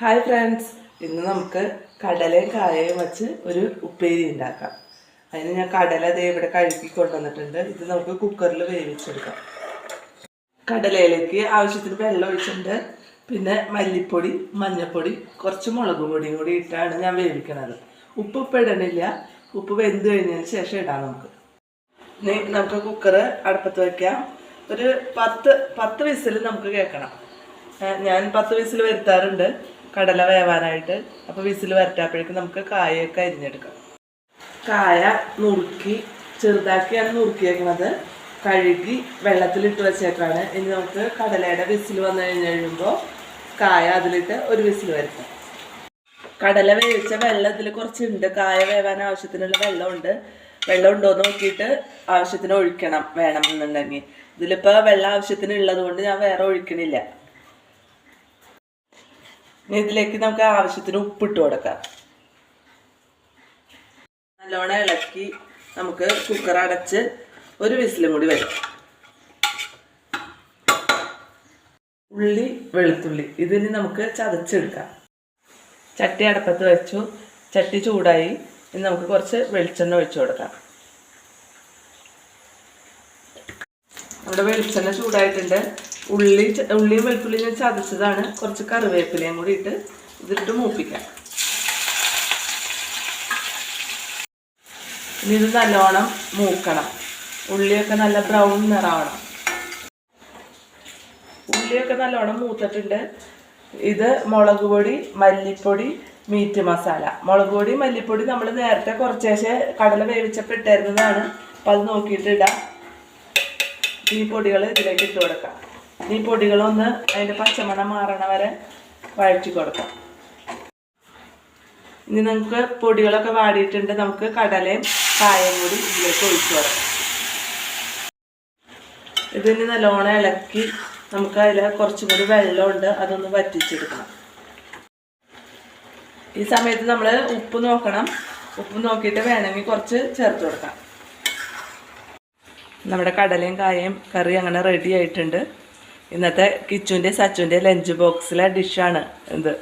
Hi friends ഇന്ന് നമുക്ക് കടലയും കായയും വച്ച് ഒരു ഉപ്പേരി ഉണ്ടാക്കാം. അതിന് ഞാൻ കടല ദേ ഇവിടെ കഴുകി കൊണ്ടുവന്നിട്ടുണ്ട്. ഇത് നമുക്ക് കുക്കറിൽ വേവിച്ചെടുക്കാം. കടലയിലേക്ക് ആവശ്യത്തിന് വെള്ളം ഒഴിച്ചിട്ടുണ്ട്. പിന്നെ മല്ലിപ്പൊടി മഞ്ഞൾപ്പൊടി കുറച്ച് മുളക് പൊടിയും കൂടി ഇട്ടാണ് ഞാൻ വേവിക്കണത്. ഉപ്പ് ഇപ്പം ഇടണില്ല. ഉപ്പ് വെന്ത് കഴിഞ്ഞതിന് ശേഷം ഇടാം നമുക്ക്. നമുക്ക് കുക്കർ അടുപ്പത്ത് വയ്ക്കാം ഒരു പത്ത് പത്ത് വിസിൽ നമുക്ക് കേൾക്കണം. ഞാൻ പത്ത് വിസിൽ വരുത്താറുണ്ട്. കടല വേവാനായിട്ട് അപ്പോൾ വിസിൽ വരട്ടാപ്പോഴേക്കും നമുക്ക് കായൊക്കെ അരിഞ്ഞെടുക്കാം. കായ നുറുക്കി ചെറുതാക്കിയാണ് നുറുക്കിയേക്കുന്നത് കഴുകി വെള്ളത്തിലിട്ട് വെച്ചേക്കാണ്. ഇനി നമുക്ക് കടലയുടെ വിസിൽ വന്നു കഴിഞ്ഞ് കഴിയുമ്പോൾ കായ അതിലിട്ട് ഒരു വിസിൽ വരുത്താം. കടല വേവിച്ച വെള്ളം ഇതിൽ കുറച്ചുണ്ട്. കായ വേവാൻ ആവശ്യത്തിനുള്ള വെള്ളമുണ്ട്. വെള്ളം ഉണ്ടോ എന്ന് നോക്കിയിട്ട് ആവശ്യത്തിന് ഒഴിക്കണം വേണം എന്നുണ്ടെങ്കിൽ ഇതിലിപ്പോൾ വെള്ളം ആവശ്യത്തിന് ഉള്ളത് കൊണ്ട് ഞാൻ വേറെ ഒഴിക്കണില്ല. ഇനി ഇതിലേക്ക് നമുക്ക് ആവശ്യത്തിന് ഉപ്പിട്ട് കൊടുക്കാം. നല്ലോണം ഇളക്കി നമുക്ക് കുക്കർ അടച്ച് ഒരു വിസിലും കൂടി വരും. ഉള്ളി വെളുത്തുള്ളി ഇതിന് നമുക്ക് ചതച്ചെടുക്കാം. ചട്ടി അടപ്പത്ത് വെച്ചു. ചട്ടി ചൂടായി. ഇനി നമുക്ക് കുറച്ച് വെളിച്ചെണ്ണ ഒഴിച്ചു കൊടുക്കാം. നമ്മുടെ വെളിച്ചെണ്ണ ചൂടായിട്ടുണ്ട്. ഉള്ളി ഉള്ളിയും വെളുത്തുള്ളിയും ഞാൻ ചതച്ചതാണ്. കുറച്ച് കറിവേപ്പിലയും കൂടി ഇട്ട് ഇതിട്ട് മൂപ്പിക്കാം. ഇനി ഇത് നല്ലോണം മൂക്കണം. ഉള്ളിയൊക്കെ നല്ല ബ്രൗൺ നിറാവണം. ഉള്ളിയൊക്കെ നല്ലോണം മൂത്തിട്ടുണ്ട്. ഇത് മുളക് പൊടി മല്ലിപ്പൊടി മീറ്റ് മസാല. മുളക് പൊടി മല്ലിപ്പൊടി നമ്മൾ നേരത്തെ കുറച്ചേശെ കടല വേവിച്ചപ്പോൾ ഇട്ടായിരുന്നതാണ് അപ്പം അത് നോക്കിയിട്ട് ഇടാം. ഈ പൊടികൾ ഇതിലേക്ക് ഇട്ട് കൊടുക്കാം. ഈ പൊടികളൊന്ന് അതിന്റെ പച്ചമണം മാറണ വരെ വഴറ്റി കൊടുക്കാം. ഇനി നമുക്ക് പൊടികളൊക്കെ വാടിയിട്ടുണ്ട്. നമുക്ക് കടലയും കായം കൂടി ഇതിലേക്ക് ഒഴിച്ചു കൊടുക്കാം. ഇതിന് നല്ലോണം ഇളക്കി നമുക്ക് അതിൽ കുറച്ചും കൂടി വെള്ളമുണ്ട് അതൊന്ന് വറ്റിച്ചെടുക്കണം. ഈ സമയത്ത് നമ്മൾ ഉപ്പ് നോക്കണം. ഉപ്പ് നോക്കിയിട്ട് വേണമെങ്കിൽ കുറച്ച് ചേർത്ത് കൊടുക്കാം. നമ്മുടെ കടലയും കായയും കറി അങ്ങനെ റെഡി ആയിട്ടുണ്ട്. ഇന്നത്തെ കിച്ചുവിന്റെ സച്ചുവിന്റെ ലഞ്ച് ബോക്സിലെ ഡിഷാണ് ഇത്.